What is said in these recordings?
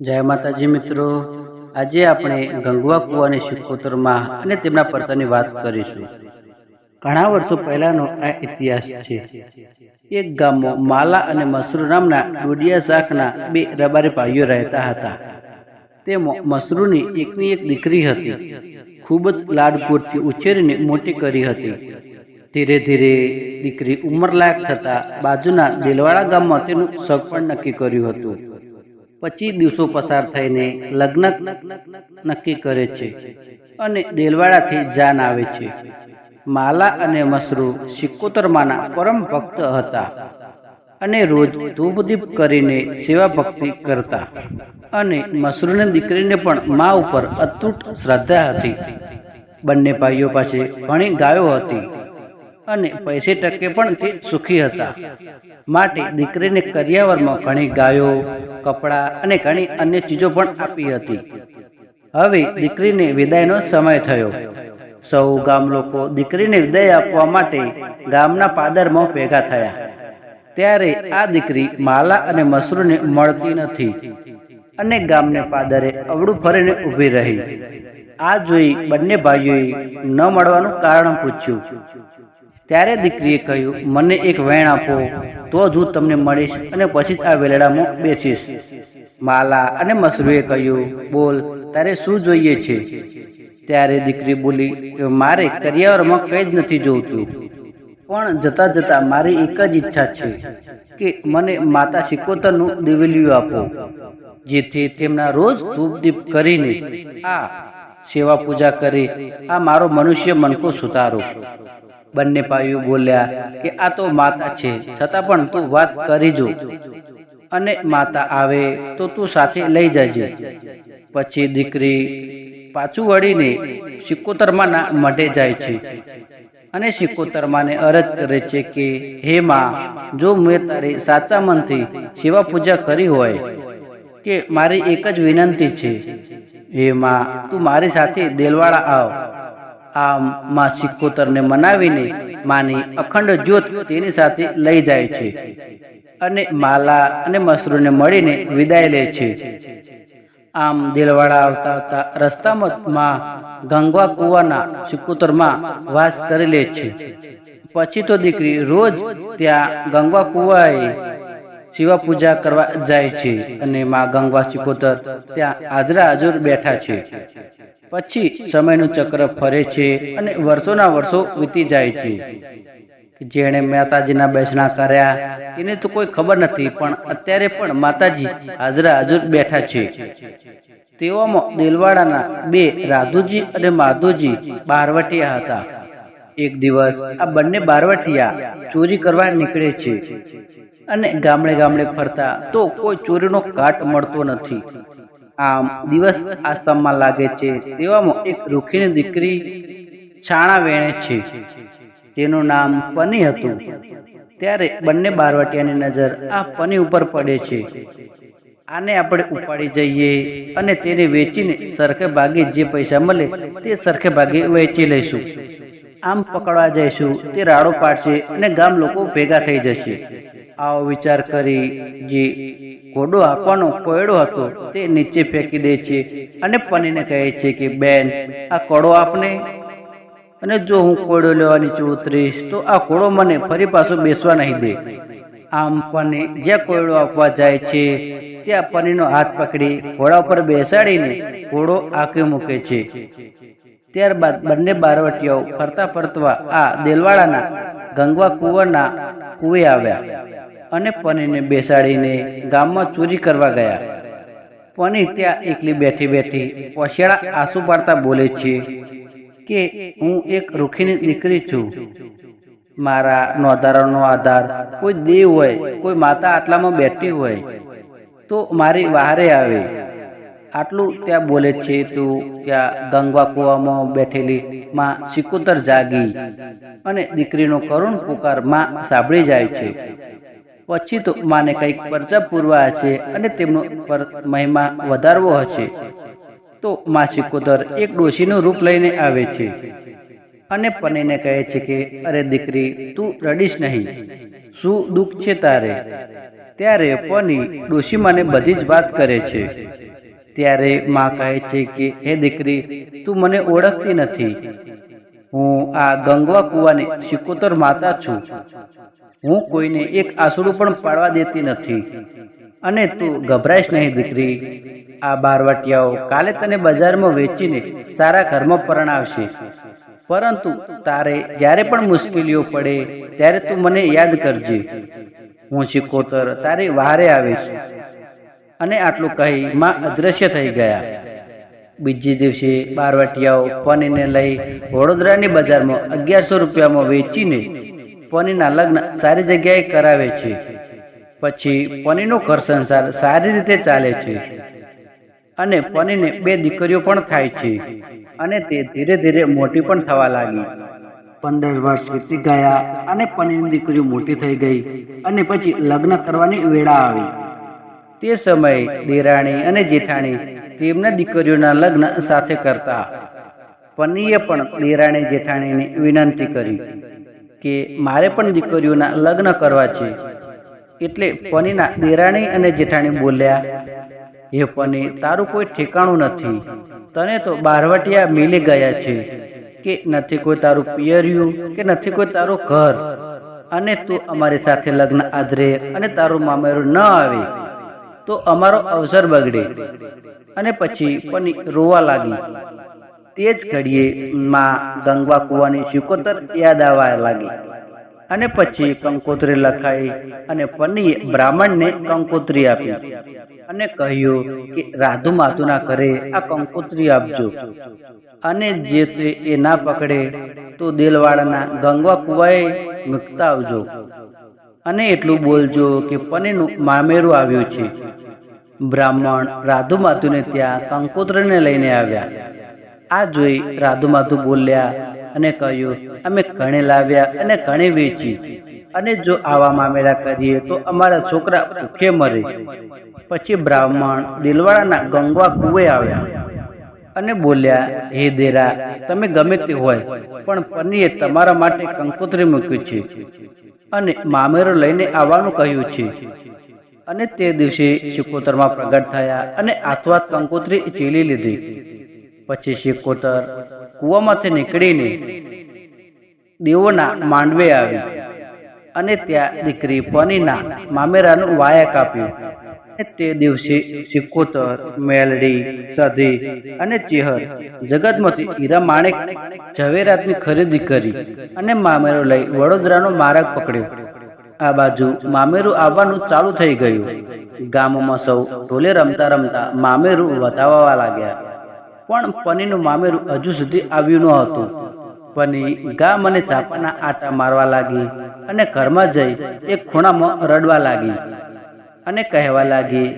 જય માતાજી મિત્રો. આજે આપણે ગંગવા કુવાની શિકોતરમાં અને તેમના પરતાની વાત કરીશું. ઘણા વર્ષો પહેલાનો આ ઇતિહાસ છે. એક ગામમાં માલા અને મસરૂ નામના ડોડિયા શાખના બે રબારી ભાઈઓ રહેતા હતા. તેમાં મસરૂની એકની એક દીકરી હતી. ખૂબ જ લાડકોટથી ઉછેરીને મોટી કરી હતી. ધીરે ધીરે દીકરી ઉંમરલાયક થતાં બાજુના દેલવાડા ગામમાં તેનું સગપણ પણ નક્કી કર્યું હતું. પચીસ દિવસો પસાર થઈને લગ્ન નક્કી કરે છે અને દેલવાડાથી જાન આવે છે. માલા અને મસરૂ સિકોતરમાના પરમ ભક્ત હતા અને રોજ ધૂપદીપ કરીને સેવા ભક્તિ કરતા. અને મસરૂની દીકરીને પણ મા ઉપર અતૂટ શ્રદ્ધા હતી. બંને ભાઈઓ પાસે ઘણી ગાયો હતી અને પૈસે ટકે પણ તે સુખી હતા. માટે દીકરીને કરિયાવરમાં ઘણી ગાયો કપડાં અને ઘણી અન્ય ચીજો પણ આપી હતી. હવે દીકરીને વિદાયનો સમય થયો. સૌ ગામ લોકો દીકરીને વિદાય આપવા માટે ગામના પાદરમાં ભેગા થયા. ત્યારે આ દીકરી માલા અને મસરૂને મળતી નથી. અને ગામને પાદરે અવળું ફરીને ઊભી રહી. આ જોઈ બંને ભાઈઓએ ન મળવાનું કારણ પૂછ્યું. ત્યારે દીકરીએ કહ્યું, મને એક વેણ આપો, તો જ હું તમને મળીશ અને પછી જ આ વેલડામાં બેસીશ. માલા અને મસરૂએ કહ્યું, બોલ, તારે શું જોઈએ છે? ત્યારે દીકરી બોલી મારે કરિયાવરમાં કંઈ જ નથી જોઈતું. પણ જતાં જતાં મારી એક જ ઈચ્છા છે કે મને માતા શિકોતરનું દિવેલિયું આપો, જેથી તેમના રોજ ધૂપદીપ કરીને આ સેવા પૂજા કરી, આ મારો મનુષ્ય મનકો સુધારો. બંને ભાઈઓ બોલ્યા કે આ તો માતા છે, છતાં પણ તું વાત કરી જો. અને માતા આવે તો તું સાથે લઈ જજે. પછી દીકરી પાછું વળીને સિકોતરમાના મઢે જાય છે. અને સિકોતરમાને અરજ કરે છે કે, હે માં, જો મેં તારી સાચા મનથી સેવા પૂજા કરી હોય, કે મારી એક જ વિનંતી છે. હે માં, તું મારી સાથે દેલવાડા આવ. આ માં સિકોતરને મનાવીને માની અખંડ જ્યોત તેની સાથે લઈ જાય છે અને માલા અને મસરૂને મળીને વિદાય લે છે. આમ દિલવાડા આવતા આવતા રસ્તામાં માં ગંગવા કુવાના સિકોતરમાં વાસ કરી લે છે. પછી તો દીકરી રોજ ત્યાં ગંગવા કુવાએ શિવા પૂજા કરવા જાય છે અને માં ગંગવા સિકોતર ત્યાં હાજરા હાજર બેઠા છે. પછી સમયનું ચક્ર ફરે છે અને વર્ષોના વર્ષો વીતી જાય છે. જેણે માતાજીના બેસણા કર્યા, એને તો કોઈ ખબર નથી, પણ અત્યારે પણ માતાજી હાજરા હાજર બેઠા છે. તેઓમાં દેલવાડાના બે રાધુજી અને માધુજી બારવટિયા હતા. એક દિવસ આ બંને બારવટિયા ચોરી કરવા નીકળે છે અને ગામડે ગામડે ફરતા તો કોઈ ચોરીનો કાટ મળતો નથી. આમ દિવસ આસામમાં લાગે છે. તેવામાં એક રૂખીની દીકરી છાણા વેણે છે. તેનું નામ પની હતું. ત્યારે બંને બારવટિયાની નજર આ પની ઉપર પડે છે. આને આપણે ઉપાડી જઈએ અને તેને વેચીને સરખે ભાગે જે પૈસા મળે તે સરખે ભાગે વેચી લઈશું. આમ પકડવા જઈશું, તે રાડો પાડશે અને ગામ લોકો ભેગા થઈ જશે. આવો વિચાર કરી જે ઘોડો હાંકવાનો કોયડો હતો, તે નીચે ફેંકી દે છે અને પનીને કહે છે કે, બેન, આ કોડો આપને? અને જો હું કોયડો લેવા નીચે ઉતરીશ, તો આ કોડો મને ફરી પાછો બેસવા નહીં દે. આમ પને જ્યાં કોયડો આપવા જાય છે, ત્યાં પનીનો હાથ પકડી ઘોડા ઉપર બેસાડીને ઘોડો આંકી મૂકે છે. ત્યારબાદ બંને બારવટીયાઓ ફરતા ફરતવા આ દેલવાડાના ગંગવા કુંવરના કુએ આવ્યા અને પનીને બેસાડીને ગામમાં ચોરી કરવા ગયા. પની ત્યાં એકલી બેઠી બેઠી ઓશિયાળા આંસુ પાડતા બોલે છે કે, હું એક રૂખીની દીકરી છું. મારા નોધારાનો આધાર કોઈ દેવ હોય, કોઈ માતા આટલામાં બેઠી હોય, તો મારી વહારે આવે. આટલું ત્યાં બોલે છે તું ત્યાં ગંગવા કુવામાં બેઠેલી માં સિકુતર જાગી અને દીકરીનો કરુણ પુકારમાં સાંભળી જાય છે. પછી તો માને કંઈક પરચા પૂરવા હશે અને તેમનો પર મહિમા વધારવો હશે. તો માં સિકોતર એક ડોશીનું રૂપ લઈને આવે છે અને પનીને કહે છે કે, અરે દીકરી, તું રડીશ નહીં. શું દુઃખ છે તારે? ત્યારે પની ડોશીમાને બધી જ વાત કરે છે. ત્યારે માં કહે છે કે, હે દીકરી, તું મને ઓળખતી નથી. હું આ ગંગવા કુવાની શિકોતર માતા છું. હું કોઈને એક આસુડું પણ પાડવા દેતી નથી. અને તું ગભરાઈશ નહીં, દીકરી. આ બારવટિયાઓ કાલે તને બજારમાં વેચીને સારા ઘરમાં પરણાવશે. પરંતુ તારે જ્યારે પણ મુશ્કેલીઓ પડે, ત્યારે તું મને યાદ કરજે. હું શિકોતર તારી વારે આવીશ. અને આટલું કહી માં અદ્રશ્ય થઈ ગયા. બીજે દિવસે બારવટિયાઓ પનીને લઈ વડોદરાની બજારમાં અગિયારસો રૂપિયામાં વેચીને પનીના લગ્ન સારી જગ્યાએ કરાવે છે. પછી પનીનો ઘર સંસાર સારી રીતે ચાલે છે અને પનીને બે દીકરીઓ પણ થાય છે અને તે ધીરે ધીરે મોટી પણ થવા લાગી. પંદર વર્ષ વીતી ગયા અને પનીની દીકરીઓ મોટી થઈ ગઈ અને પછી લગ્ન કરવાની વેળા આવી. તે સમયે દેરાણી અને જેઠાણી તેમના દીકરીઓના લગ્ન સાથે કરતા. પન્નીએ પણ દેરાણી જેઠાણીને વિનંતી કરી કે, મારે પણ દીકરીઓના લગ્ન કરવા છે. એટલે પનીના દેરાણી અને જેઠાણી બોલ્યા, હે પની તારું કોઈ ઠેકાણું નથી. તને તો બારવટિયા મિલી ગયા છે કે નથી કોઈ તારું પિયર્યું, કે નથી કોઈ તારું ઘર. અને તું અમારી સાથે લગ્ન આદરે અને તારું મામેરું ન આવે. તો અમારો અવસર બગડે અને પછી પણ રોવા લાગી. તે જ ઘડીએ માં ગંગવા કુવાની શિકોતર યાદ આવવા લાગી. અને પછી કંકોત્રી લખાઈ અને પન્નીએ બ્રાહ્મણને કંકોત્રી આપી અને કહ્યું કે રાધુ માતુના ઘરે આ કંકોત્રી આપજો. અને જે તે એ ના પકડે તો દિલવાડાના ગંગવા કુવાએ મૂકતા આવજો. અને એટલું બોલજો કે પનીનું મામેરું આવ્યું છે. બ્રાહ્મણ રાધુ માતુને ત્યાં કંકોત્રીને લઈને આવ્યા. આ જોઈ રાધુ માતુ બોલ્યા અને કહ્યું, અમે ઘણે લાવ્યા અને ઘણી વેચી. અને જો આવા મામેરા કરીએ તો અમારા છોકરા ભૂખે મરે. પછી બ્રાહ્મણ દિલવાડાના ગંગવા કુવે આવ્યા અને બોલ્યા, હે દેરા, તમે ગમે તે હોય, પણ પન્નીએ તમારા માટે કંકોત્રી મૂક્યું છે. અને મામેરો લઈને આવવાનું કહ્યું છે. અને તે દિવસે શિકોતરમાં પ્રગટ થયા અને આથવાત કંકોત્રી ચીલી લીધી. પછી શિકોતર કૂવામાંથી નીકળીને દેવોના માંડવે આવી. અને ત્યાં દીકરી પનીના મામેરાનું વાયા કાપ્યું. તે દિવસે સિકોતર, મેલડી, સધી અને ચેહર જગતમાંથી હીરા માણેક ઝવેરાતની ખરીદી કરી અને મામેરો લઈ વડોદરાનો માર્ગ પકડ્યો. આ બાજુ મામેરું આવવાનું ચાલુ થઈ ગયું. ગામમાં સૌ ઢોલે રમતા રમતા મામેરું વધાવવા લાગ્યા. પણ પનીનું મામેરું હજુ સુધી આવ્યું ન હતું. પની ગામ અને ચાપાના આટા મારવા લાગી અને ઘરમાં જઈ એક ખૂણામાં રડવા લાગી. અને કહેવા લાગી,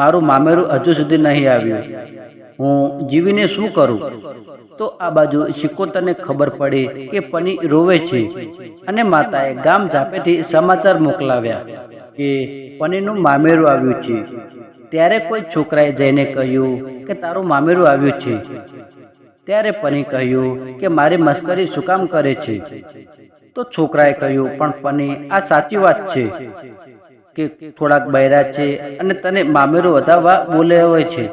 મારું મામેરું હજુ સુધી નહીં આવ્યું. હું જીવીને શું કરું? તો આ બાજુ શિકોતરને ખબર પડી કે પની રોવે છે અને માતાએ ગામ જાપેથી સમાચાર મોકલાવ્યા કે પનીનું મામેરું આવ્યું છે. ત્યારે કોઈ છોકરાએ જઈને કહ્યું કે, તારું મામેરું આવ્યું છે. ત્યારે પની કહ્યું કે, મારી મસ્કરી શું કામ કરે છે? તો છોકરાએ કહ્યું, પણ પની આ સાચી વાત છે. કે થોડાક બૈરા છે અને તને મામેરું વધાવવા હોય છે.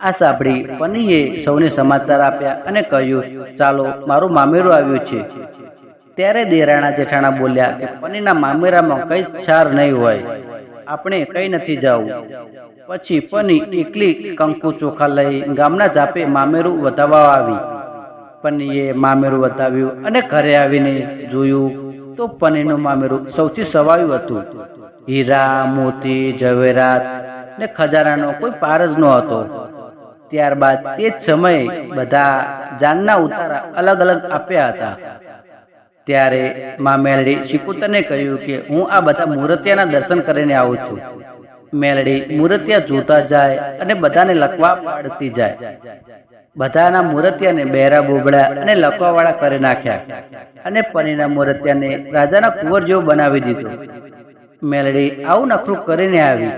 આ સાંભળી પનીએ સૌને સમાચાર આપ્યા અને કહ્યું, ચાલો, મારું મામેરું આવ્યું છે. ત્યારે દેરાણા જેઠાણા બોલ્યા કે, પનીના મામેરામાં કઈ છાર નહીં હોય. આપણે કઈ નથી જવું. પછી પની એકલી કંકુ ચોખા લઈ ગામના જાપે મામેરું વધાવવા આવી. પનીએ મામેરું વધાવ્યું અને ઘરે આવીને જોયું તો પનીનું મામેરું સૌથી સવાયું હતું. હીરા મોતી ઝવેરાત ને ખજાનાનો કોઈ પાર જ ન હતો. ત્યારબાદ તે જ સમયે બધા જાનના ઉતારા અલગ અલગ આપ્યા હતા. ત્યારે મા મેલડી શિકુતરને કહ્યું કે, હું આ બધા મૂર્તિયાના દર્શન કરીને આવું છું. મેલડી મૂર્તિયા જોતા જાય અને બધાને લખવા પાડતી જાય. બધાના મૂર્તિયાને બહેરા બોબડા અને લખવાવાળા કરી નાખ્યા અને પનીના મૂર્તિયાને રાજાના કુંવર જેવો બનાવી દીધો. મેલડી આવું નખરું કરીને આવી.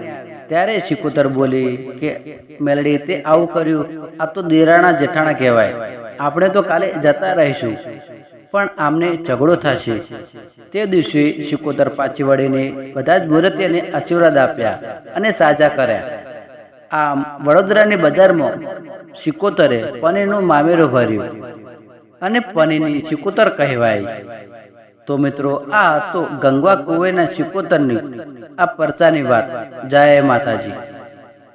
ત્યારે શિકુતર બોલી કે, મેલડી, તે આવું કર્યું. આ તો દેરાણા જેઠાણા કહેવાય. આપણે તો કાલે જતા રહીશું. પણ આમને ઝઘડો થશે. તે દિવસે શિકોતર પાછી વળીને બધા જ મૂર્તિને આશીર્વાદ આપ્યા અને સાજા કર્યા. આમ વડોદરાની બજારમાં સિકોતરે પનીરનું મામેરું ભર્યું. અને પનીરની સિકોતર કહેવાય. તો મિત્રો, આ તો ગંગવા કુવેના સિકોતરની આ પરચાની વાત. જય માતાજી.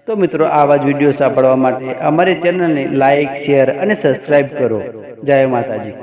તો મિત્રો, આવા જ વીડિયો સાંભળવા માટે અમારી ચેનલને લાઇક શેર અને સબસ્ક્રાઈબ કરો. જય માતાજી.